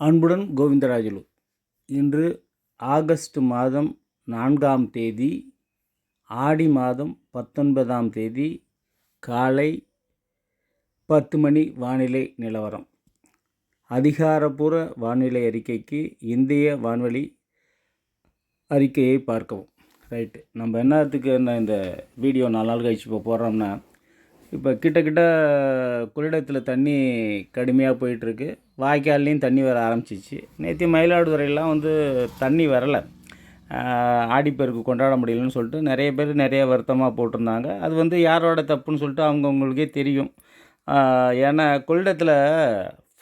அன்புடன் கோவிந்தராஜுலு. இன்று ஆகஸ்ட் மாதம் நான்காம் தேதி ஆடி மாதம் பத்தொன்பதாம் தேதி காலை பத்து மணி வானிலை நிலவரம். அதிகாரப்பூர்வ வானிலை அறிக்கைக்கு இந்திய வான்வழி அறிக்கையை பார்க்கவும். ரைட்டு. நம்ம என்னத்துக்கு என்ன இந்த வீடியோ நாலு நாள் கழிச்சு இப்போ போடுறோம்னா இப்போ கிட்ட கிட்ட கொள்ளிடத்தில் தண்ணி கடுமையாக போயிட்டுருக்கு. வாய்க்கால்லையும் தண்ணி வர ஆரம்பிச்சிச்சு. நேற்று மயிலாடுதுறையெல்லாம் வந்து தண்ணி வரலை. ஆடிப்பெருக்கு கொண்டாட முடியலன்னு சொல்லிட்டு நிறைய பேர் நிறைய வருத்தமாக போட்டிருந்தாங்க. அது வந்து யாரோட தப்புன்னு சொல்லிட்டு அவங்கவுங்களுக்கே தெரியும். ஏன்னா கொள்ளிடத்தில்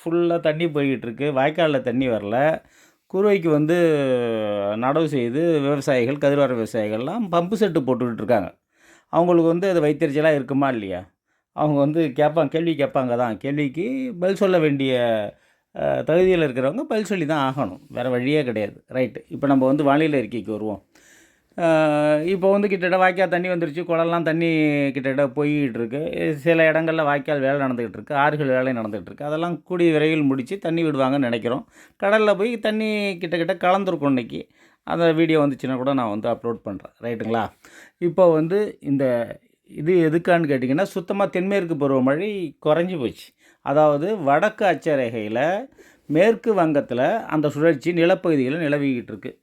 ஃபுல்லாக தண்ணி போய்கிட்டு இருக்கு வாய்க்காலில் தண்ணி வரல. குறுவைக்கு வந்து நடவு செய்து விவசாயிகள் கதிர்வார விவசாயிகள்லாம் பம்பு செட்டு போட்டுக்கிட்டு இருக்காங்க. அவங்களுக்கு வந்து அது வைத்தறிச்சலாக இருக்குமா இல்லையா? அவங்க வந்து கேட்பாங்க கேள்வி கேட்பாங்க தான். கேள்விக்கு பதில் சொல்ல வேண்டிய தகுதியில் இருக்கிறவங்க பதில் சொல்லி தான் ஆகணும். வேறு வழியே கிடையாது. ரைட்டு. இப்போ நம்ம வந்து வானிலை அறிக்கைக்கு வருவோம். இப்போ வந்து கிட்டத்தட்ட வாய்க்கால் தண்ணி வந்துருச்சு. குளம்லாம் தண்ணி கிட்டத்தட்ட போய்கிட்டு இருக்கு. சில இடங்களில் வாய்க்கால் வேலை நடந்துகிட்டு இருக்கு. ஆறுகள் வேலை நடந்துகிட்டு இருக்கு. அதெல்லாம் கூடிய விரைவில் முடித்து தண்ணி விடுவாங்கன்னு நினைக்கிறோம். கடலில் போய் தண்ணி கிட்ட கிட்ட கலந்துருக்கும் இன்றைக்கி அந்த வீடியோ வந்துச்சுன்னா கூட நான் வந்து அப்லோட் பண்ணுறேன் ரைட்டுங்களா? இப்போ வந்து இந்த இது எதுக்கான்னு கேட்டிங்கன்னா சுத்தமாக தென்மேற்கு பருவமழை குறைஞ்சி போச்சு. அதாவது வடக்கு அச்சரேகையில் மேற்கு வங்கத்தில் அந்த சுழற்சி நிலப்பகுதியில் நிலவிக்கிட்டு இருக்குது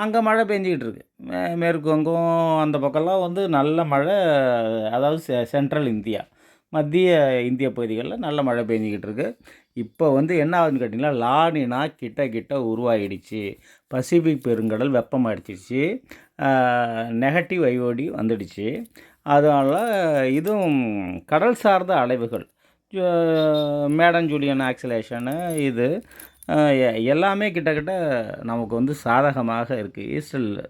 அங்கே மழை பெஞ்சிக்கிட்டு இருக்கு. மே- மேற்கு வங்கம் அந்த பக்கம்லாம் வந்து நல்ல மழை அதாவது செ- சென்ட்ரல் இந்தியா மத்திய இந்திய பகுதிகளில் நல்ல மழை பெஞ்சிக்கிட்டு இருக்கு. இப்போ வந்து என்ன ஆகுதுன்னு கேட்டிங்கன்னா லானினா கிட்ட கிட்ட உருவாகிடுச்சு பசிபிக் பெருங்கடல் வெப்பமாகிடுச்சிச்சு நெகட்டிவ் ஐஓடி வந்துடுச்சு. அதனால் இதுவும் கடல் சார்ந்த அலைவுகள். மேடன் ஜூலியன் ஆக்சிலேஷனு இது எ- எல்லாமே கிட்டத்தட்ட நமக்கு வந்து சாதகமாக இருக்குது ஈஸ்டல்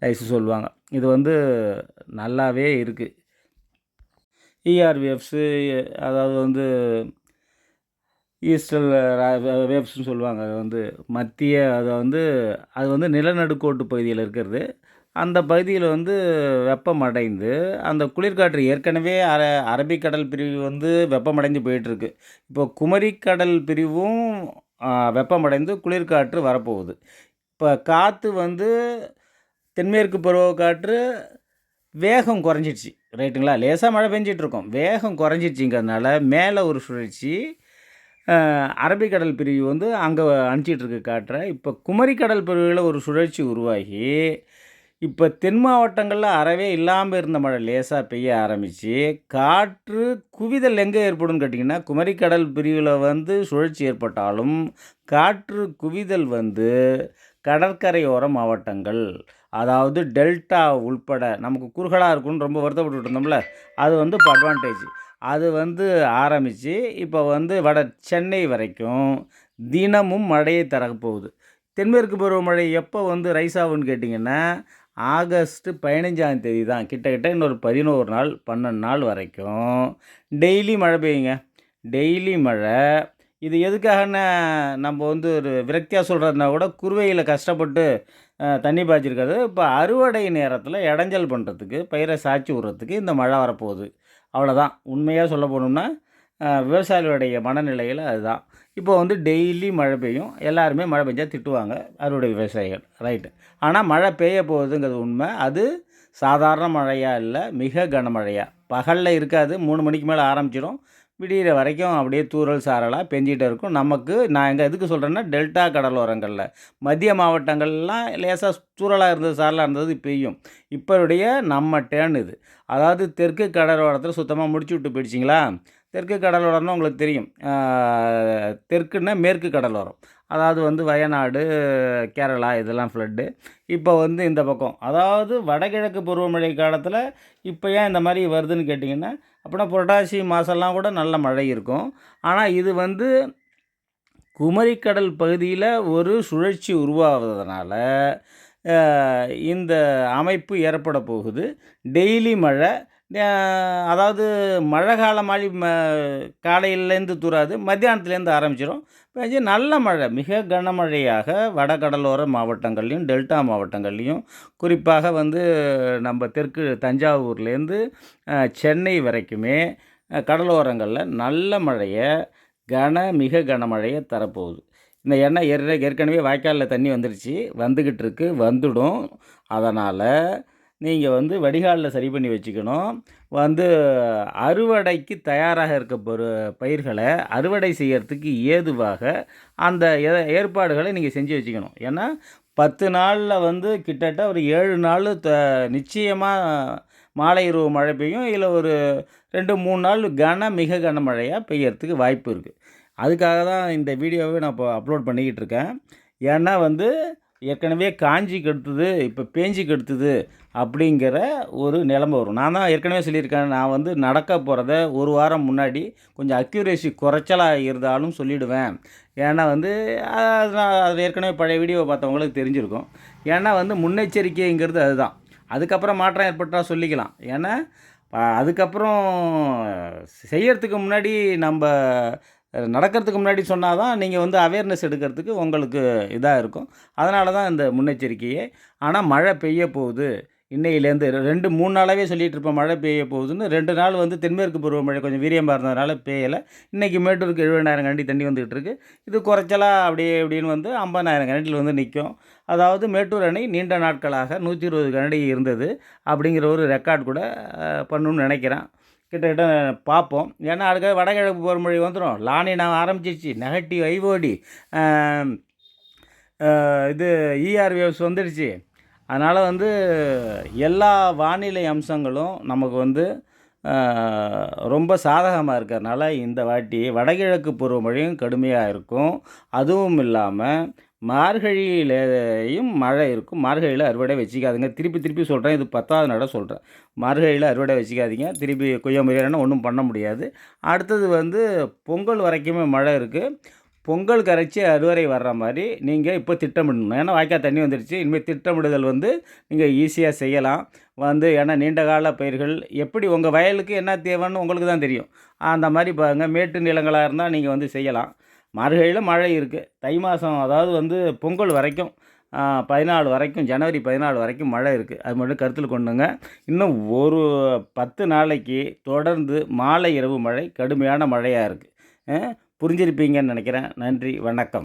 ஐஸ் சொல்லுவாங்க. இது வந்து நல்லாவே இருக்குது இஆர்விஎஃப்ஸு அதாவது வந்து ஈஸ்டல் வேவ்ஸ்னு சொல்லுவாங்க. அது வந்து மத்திய அதை வந்து அது வந்து நிலநடுக்கோட்டு பகுதியில் இருக்கிறது. அந்த பகுதியில் வந்து வெப்பமடைந்து அந்த குளிர்காற்று ஏற்கனவே அர அரபிக்கடல் பிரிவு வந்து வெப்பமடைந்து போயிட்டுருக்கு. இப்போ குமரிக்கடல் பிரிவும் வெப்பமடைந்து குளிர்காற்று வரப்போகுது. இப்போ காற்று வந்து தென்மேற்கு பருவக்காற்று வேகம் குறைஞ்சிடுச்சு. ரைட்டுங்களா? லேசாக மழை பெஞ்சிட்ருக்கோம். வேகம் குறைஞ்சிடுச்சிங்கிறதுனால மேலே ஒரு சுழற்சி அரபிக்கடல் பிரிவு வந்து அங்கே அனுப்பிச்சிட்ருக்கு காற்றை. இப்போ குமரிக்கடல் பிரிவில் ஒரு சுழற்சி உருவாகி இப்போ தென் மாவட்டங்களில் அறவே இல்லாமல் இருந்த மழை லேசாக பெய்ய ஆரம்பித்து காற்று குவிதல் எங்கே ஏற்படும்னு கேட்டிங்கன்னா குமரிக்கடல் பிரிவில் வந்து சுழற்சி ஏற்பட்டாலும் காற்று குவிதல் வந்து கடற்கரையோர மாவட்டங்கள் அதாவது டெல்டா உள்பட நமக்கு குறுகலாக இருக்கும்னு ரொம்ப வருத்தப்பட்டு இருந்தோம்ல அது வந்து இப்போ அட்வான்டேஜ் அது வந்து ஆரம்பித்து இப்போ வந்து வட சென்னை வரைக்கும் தினமும் மழையை தரப்போகுது. தென்மேற்கு பருவமழை எப்போ வந்து ரைஸ் ஆகும்னு கேட்டிங்கன்னா ஆகஸ்ட்டு பதினஞ்சாம் தேதி தான். கிட்டத்தட்ட இன்னொரு பதினோரு நாள் பன்னெண்டு நாள் வரைக்கும். டெய்லி மழை பெய்யுங்க. டெய்லி மழை. இது எதுக்காகன்னு நம்ம வந்து ஒரு விரக்தியாக சொல்கிறதுனா கூட குறுவையில் கஷ்டப்பட்டு தண்ணி பாய்ச்சிருக்காது இப்போ அறுவடை நேரத்தில் இடைஞ்சல் பண்ணுறதுக்கு பயிரை சாய்ச்சி விட்றதுக்கு இந்த மழை வரப்போகுது. அவ்வளோதான் உண்மையாக சொல்ல போனோம்னா விவசாயிகளுடைய மனநிலையில் அதுதான். இப்போ வந்து டெய்லி மழை பெய்யும். எல்லாருமே மழை பெஞ்சால் திட்டுவாங்க. அறுவடை விவசாயிகள். ரைட்டு ஆனால் மழை பெய்ய போகுதுங்கிறது உண்மை. அது சாதாரண மழையாக இல்லை மிக கனமழையாக பகலில் இருக்காது. மூணு மணிக்கு மேலே ஆரம்பிச்சிடும். விடிகிற வரைக்கும் அப்படியே தூறல் சாரலாக பெஞ்சிகிட்டே இருக்கும். நமக்கு நான் எங்கே எதுக்கு சொல்கிறேன்னா டெல்டா கடலோரங்களில். மத்திய மாவட்டங்கள்லாம் லேசாக தூரலாக இருந்தது சாரலாக இருந்தது பெய்யும். இப்போடைய நம்ம டேர்ன் இது. அதாவது தெற்கு கடலோரத்தில் சுத்தமாக முடிச்சு விட்டு போயிடுச்சிங்களா? தெற்கு கடலோரம்னு உங்களுக்கு தெரியும். தெற்குன்னா மேற்கு கடலோரம் அதாவது வந்து வயநாடு கேரளா இதெல்லாம் ஃப்ளட்டு இப்போ வந்து இந்த பக்கம். அதாவது வடகிழக்கு பருவமழை காலத்தில் இப்போ ஏன் இந்த மாதிரி வருதுன்னு கேட்டிங்கன்னா அப்படின்னா புரட்டாசி மாதம்லாம் கூட நல்ல மழை இருக்கும். ஆனால் இது வந்து குமரிக்கடல் பகுதியில் ஒரு சுழற்சி உருவாவதனால இந்த அமைப்பு ஏற்பட போகுது. டெய்லி மழை அதாவது மழை காலம் மாதிரி ம காலையிலேருந்து தூராது மத்தியானத்துலேருந்து ஆரம்பிச்சிடும் பெஞ்சு நல்ல மழை மிக கனமழையாக வடகடலோர மாவட்டங்கள்லையும் டெல்டா மாவட்டங்கள்லையும் குறிப்பாக வந்து நம்ம தெற்கு தஞ்சாவூர்லேருந்து சென்னை வரைக்குமே கடலோரங்களில் நல்ல மழையை கன மிக கனமழையை தரப்போகுது. இந்த எண்ணெய் ஏற்கனவே வாய்க்காலில் தண்ணி வந்துருச்சு வந்துக்கிட்டு இருக்கு வந்துடும். அதனால் நீங்கள் வந்து வடிகாலில் சரி பண்ணி வச்சுக்கணும். வந்து அறுவடைக்கு தயாராக இருக்க பொரு பயிர்களை அறுவடை செய்கிறதுக்கு ஏதுவாக அந்த ஏற்பாடுகளை நீங்கள் செஞ்சு வச்சுக்கணும். ஏன்னா பத்து நாளில் வந்து கிட்டத்தட்ட ஒரு ஏழு நாள் த நிச்சயமாக மாலை இரவு மழை பெய்யும். இல்லை ஒரு ரெண்டு மூணு நாள் கன மிக கன மழையாக பெய்யறதுக்கு வாய்ப்பு இருக்குது அதுக்காக தான் இந்த வீடியோவை நான் இப்போ அப்லோட் பண்ணிக்கிட்டு இருக்கேன். ஏன்னா வந்து ஏற்கனவே காஞ்சி கெடுத்தது இப்போ பேஞ்சி கெடுத்தது அப்படிங்கிற ஒரு நிலைமை வரும். நான் தான் ஏற்கனவே சொல்லியிருக்கேன் நான் வந்து நடக்க போகிறத ஒரு வாரம் முன்னாடி கொஞ்சம் அக்யூரேசி குறைச்சலாக இருந்தாலும் சொல்லிவிடுவேன் ஏன்னா வந்து அது நான் அது ஏற்கனவே பழைய வீடியோவை பார்த்தவங்களுக்கு தெரிஞ்சிருக்கும். ஏன்னா வந்து முன்னெச்சரிக்கைங்கிறது அதுதான். அதுக்கப்புறம் மாற்றம் ஏற்பட்டால் சொல்லிக்கலாம். ஏன்னா அதுக்கப்புறம் செய்யறதுக்கு முன்னாடி நம்ம நடக்கிறதுக்கு முன்னாடி சொன்னால் தான் நீங்கள் வந்து அவேர்னஸ் எடுக்கிறதுக்கு உங்களுக்கு இதாக இருக்கும். அதனால தான் இந்த முன்னெச்சரிக்கையே. ஆனால் மழை பெய்ய போகுது. இன்னையிலேருந்து ரெண்டு மூணு நாளாகவே சொல்லிகிட்டு இருப்போம் மழை பெய்ய போகுதுன்னு. ரெண்டு நாள் வந்து தென்மேற்கு பருவமழை கொஞ்சம் வீரியமாக இருந்ததுனால பெய்யலை. இன்றைக்கி மேட்டூருக்கு எழுபதாயிரம் கண்டி தண்ணி வந்துகிட்டு இருக்கு இது குறைச்சலாக அப்படியே இப்படின்னு வந்து ஐம்பதாயிரம் கனடியில் வந்து நிற்கும். அதாவது மேட்டூர் அணை நீண்ட நாட்களாக நூற்றி இருபது கண்டி இருந்தது அப்படிங்கிற ஒரு ரெக்கார்ட் கூட பண்ணணும்னு நினைக்கிறேன். கிட்டத்தட்ட பார்ப்போம். ஏன்னா அடுக்க வடகிழக்கு பருவமழை வந்துடும் லானி நான் ஆரம்பிச்சிருச்சு. நெகட்டிவ் ஐஓடி இது இஆர் வேவ்ஸ் வந்துடுச்சு. அதனால் வந்து எல்லா வானிலை அம்சங்களும் நமக்கு வந்து ரொம்ப சாதகமாக இருக்கிறதுனால இந்த வாட்டி வடகிழக்கு பருவமழையும் கடுமையாக இருக்கும். அதுவும் இல்லாமல் மார்கழியிலேயும் மழை இருக்கும். மார்கழியில் அறுவடை வச்சுக்காதுங்க. திருப்பி திருப்பி சொல்கிறேன் இது பத்தாவது நட சொல்கிறேன் மார்கழியில் அறுவடை வச்சுக்காதீங்க. திருப்பி கொய்ய முறையான ஒன்றும் பண்ண முடியாது. அடுத்தது வந்து பொங்கல் வரைக்குமே மழை இருக்குது பொங்கல் கரைச்சி அறுவடை வர்ற மாதிரி நீங்கள் இப்போ திட்டமிடணும். ஏன்னா வாய்க்கால் தண்ணி வந்துடுச்சு இனிமேல் திட்டமிடுதல் வந்து நீங்கள் ஈஸியாக செய்யலாம். வந்து ஏன்னா நீண்ட கால பயிர்கள் எப்படி உங்கள் வயலுக்கு என்ன தேவைன்னு உங்களுக்கு தான் தெரியும். அந்த மாதிரி பாருங்கள் மேட்டு நிலங்களாக இருந்தால் நீங்கள் வந்து செய்யலாம். மார்கழியில் மழை இருக்குது தை மாதம் அதாவது வந்து பொங்கல் வரைக்கும் பதினாலு வரைக்கும் ஜனவரி பதினாலு வரைக்கும் மழை இருக்குது அது மட்டும் கருத்தில் கொண்டுங்க. இன்னும் ஒரு பத்து நாளைக்கு தொடர்ந்து மாலை இரவு மழை கடுமையான மழையாக இருக்குது புரிஞ்சிருப்பீங்கன்னு நினைக்கிறேன். நன்றி வணக்கம்.